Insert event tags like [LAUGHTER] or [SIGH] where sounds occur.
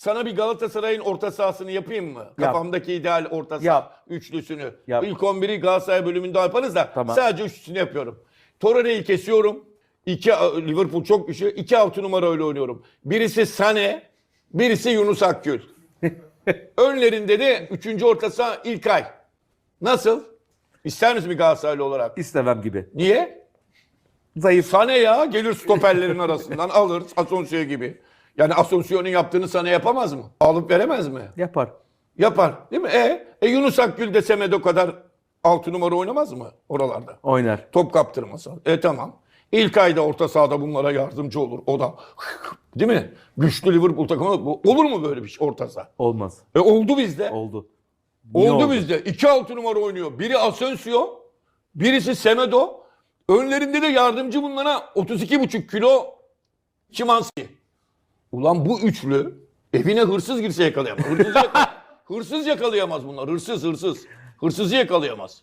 Sana bir Galatasaray'ın orta sahasını yapayım mı? Kafamdaki ideal orta saha Yap. üçlüsünü. Yap. İlk 11'i Galatasaray bölümünde yaparız da Tamam. sadece üçlüsünü yapıyorum. Torreira'yı kesiyorum. İki, Liverpool çok güçlü. İki altı numara öyle oynuyorum. Birisi Sane, birisi Yunus Akgül. [LAUGHS] Önlerinde de üçüncü orta saha İlkay. Nasıl? İster misin bir Galatasaraylı olarak? İstemem gibi. Niye? Zayıf. Sane ya gelir stoperlerin arasından alır Asensio gibi. Yani Asensio'nun yaptığını sana yapamaz mı? Alıp veremez mi? Yapar. Yapar değil mi? E, e Yunus Akgül de Semedo kadar 6 numara oynamaz mı oralarda? Oynar. Top kaptırmasa. E tamam. İlk ayda orta sahada bunlara yardımcı olur. O da [LAUGHS] değil mi? Güçlü Liverpool takımı. Olur mu böyle bir şey orta saha? Olmaz. E oldu bizde. Oldu. Niye Oldu, bizde. 2 6 numara oynuyor. Biri Asensio, birisi Semedo. Önlerinde de yardımcı bunlara 32,5 kilo Çimanski. Ulan bu üçlü evine hırsız girse yakalayamaz. Hırsız, yaka- [LAUGHS] hırsız yakalayamaz bunlar. Hırsız hırsız. Hırsızı yakalayamaz.